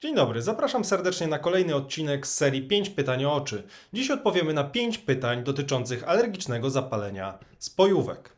Dzień dobry, zapraszam serdecznie na kolejny odcinek z serii 5 pytań o oczy. Dziś odpowiemy na 5 pytań dotyczących alergicznego zapalenia spojówek.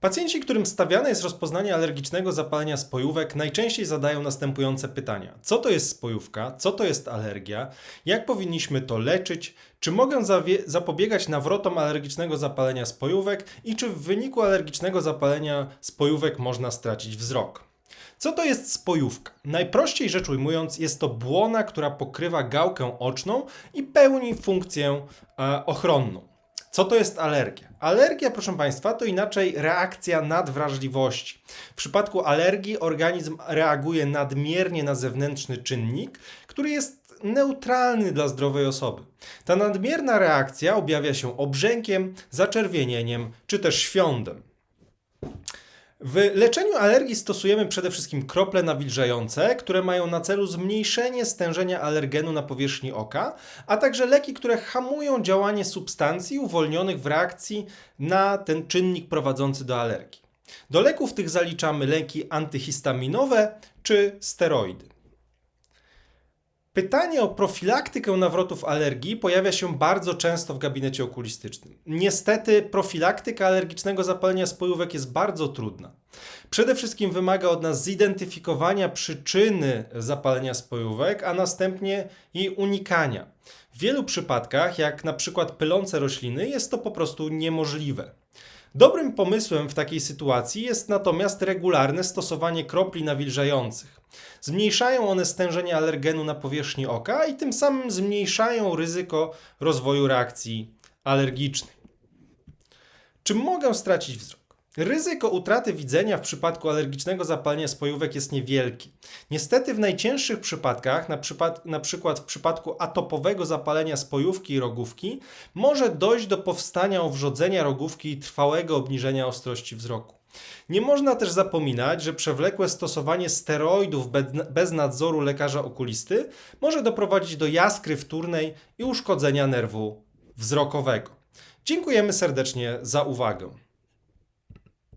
Pacjenci, którym stawiane jest rozpoznanie alergicznego zapalenia spojówek, najczęściej zadają następujące pytania: Co to jest spojówka? Co to jest alergia? Jak powinniśmy to leczyć? Czy mogę zapobiegać nawrotom alergicznego zapalenia spojówek? I czy w wyniku alergicznego zapalenia spojówek można stracić wzrok? Co to jest spojówka? Najprościej rzecz ujmując, jest to błona, która pokrywa gałkę oczną i pełni funkcję e, ochronną. Co to jest alergia? Alergia, proszę Państwa, to inaczej reakcja nadwrażliwości. W przypadku alergii organizm reaguje nadmiernie na zewnętrzny czynnik, który jest neutralny dla zdrowej osoby. Ta nadmierna reakcja objawia się obrzękiem, zaczerwienieniem czy też świądem. W leczeniu alergii stosujemy przede wszystkim krople nawilżające, które mają na celu zmniejszenie stężenia alergenu na powierzchni oka, a także leki, które hamują działanie substancji uwolnionych w reakcji na ten czynnik prowadzący do alergii. Do leków tych zaliczamy leki antyhistaminowe czy steroidy. Pytanie o profilaktykę nawrotów alergii pojawia się bardzo często w gabinecie okulistycznym. Niestety, profilaktyka alergicznego zapalenia spojówek jest bardzo trudna. Przede wszystkim wymaga od nas zidentyfikowania przyczyny zapalenia spojówek, a następnie jej unikania. W wielu przypadkach, jak na przykład pylące rośliny, jest to po prostu niemożliwe. Dobrym pomysłem w takiej sytuacji jest natomiast regularne stosowanie kropli nawilżających. Zmniejszają one stężenie alergenu na powierzchni oka i tym samym zmniejszają ryzyko rozwoju reakcji alergicznej. Czy mogę stracić wzrok? Ryzyko utraty widzenia w przypadku alergicznego zapalenia spojówek jest niewielkie. Niestety w najcięższych przypadkach, na, przypad na przykład w przypadku atopowego zapalenia spojówki i rogówki, może dojść do powstania owrzodzenia rogówki i trwałego obniżenia ostrości wzroku. Nie można też zapominać, że przewlekłe stosowanie steroidów be- bez nadzoru lekarza okulisty może doprowadzić do jaskry wtórnej i uszkodzenia nerwu wzrokowego. Dziękujemy serdecznie za uwagę.